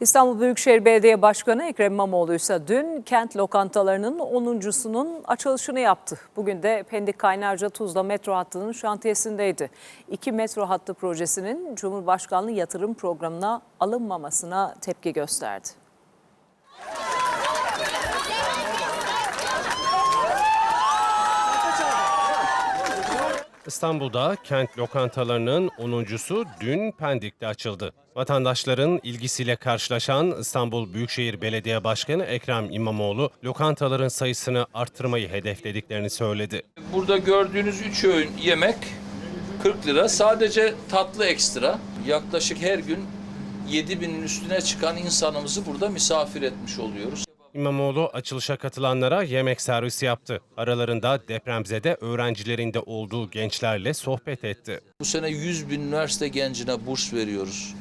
İstanbul Büyükşehir Belediye Başkanı Ekrem İmamoğlu ise dün kent lokantalarının 10.sunun açılışını yaptı. Bugün de Pendik Kaynarca Tuzla metro hattının şantiyesindeydi. İki metro hattı projesinin Cumhurbaşkanlığı yatırım programına alınmamasına tepki gösterdi. İstanbul'da kent lokantalarının 10.sü dün Pendik'te açıldı. Vatandaşların ilgisiyle karşılaşan İstanbul Büyükşehir Belediye Başkanı Ekrem İmamoğlu, lokantaların sayısını arttırmayı hedeflediklerini söyledi. Burada gördüğünüz 3 öğün yemek 40 lira. Sadece tatlı ekstra. Yaklaşık her gün 7 binin üstüne çıkan insanımızı burada misafir etmiş oluyoruz. İmamoğlu açılışa katılanlara yemek servisi yaptı. Aralarında depremzede öğrencilerinde olduğu gençlerle sohbet etti. Bu sene 100 bin üniversite gencine burs veriyoruz.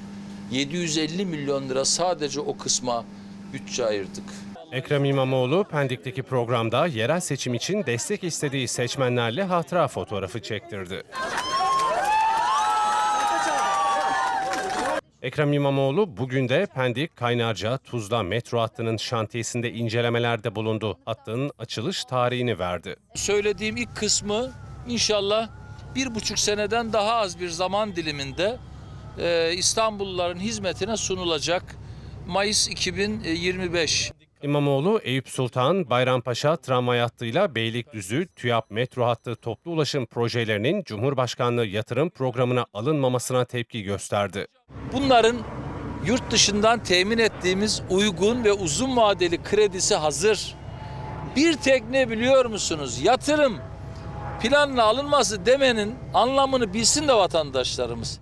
750 milyon lira sadece o kısma bütçe ayırdık. Ekrem İmamoğlu Pendik'teki programda yerel seçim için destek istediği seçmenlerle hatıra fotoğrafı çektirdi. Ekrem İmamoğlu bugün de Pendik, Kaynarca, Tuzla metro hattının şantiyesinde incelemelerde bulundu. Hattın açılış tarihini verdi. Söylediğim ilk kısmı inşallah bir buçuk seneden daha az bir zaman diliminde e, İstanbulluların hizmetine sunulacak. Mayıs 2025. İmamoğlu, Eyüp Sultan, Bayrampaşa tramvay hattıyla Beylikdüzü, TÜYAP metro hattı toplu ulaşım projelerinin Cumhurbaşkanlığı yatırım programına alınmamasına tepki gösterdi. Bunların yurt dışından temin ettiğimiz uygun ve uzun vadeli kredisi hazır. Bir tek ne biliyor musunuz? Yatırım planla alınması demenin anlamını bilsin de vatandaşlarımız.